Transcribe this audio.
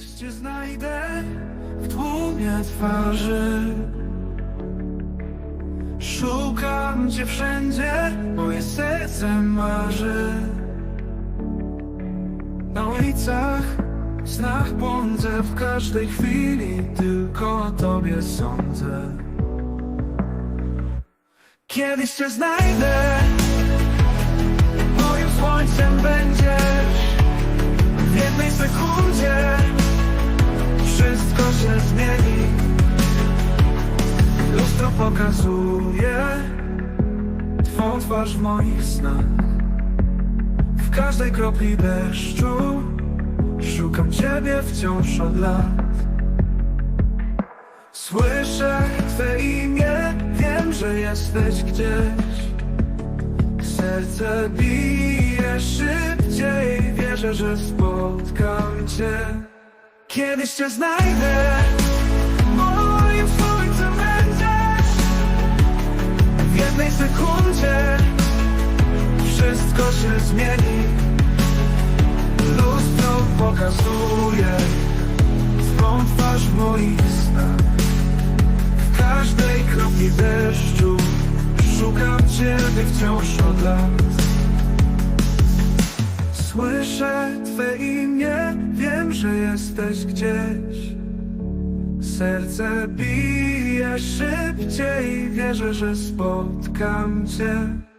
Kiedyś cię znajdę w tłumie twarzy? Szukam cię wszędzie, moje serce marzy. Na ulicach, w snach błądzę w każdej chwili Tylko o tobie sądzę. Kiedyś cię znajdę Moim słońcem będziesz pokazuje Twą twarz w moich snach. W każdej kropli deszczu Szukam Ciebie wciąż od lat. Słyszę Twe imię Wiem, że jesteś gdzieś. Serce bije szybciej Wierzę, że spotkam Cię. Kiedyś Cię znajdę zmieni. Lustro pokazuje Twą twarz w moich snach. W każdej kropli deszczu Szukam Ciebie wciąż od lat. Słyszę Twe imię Wiem, że jesteś gdzieś. Serce bije szybciej Wierzę, że spotkam Cię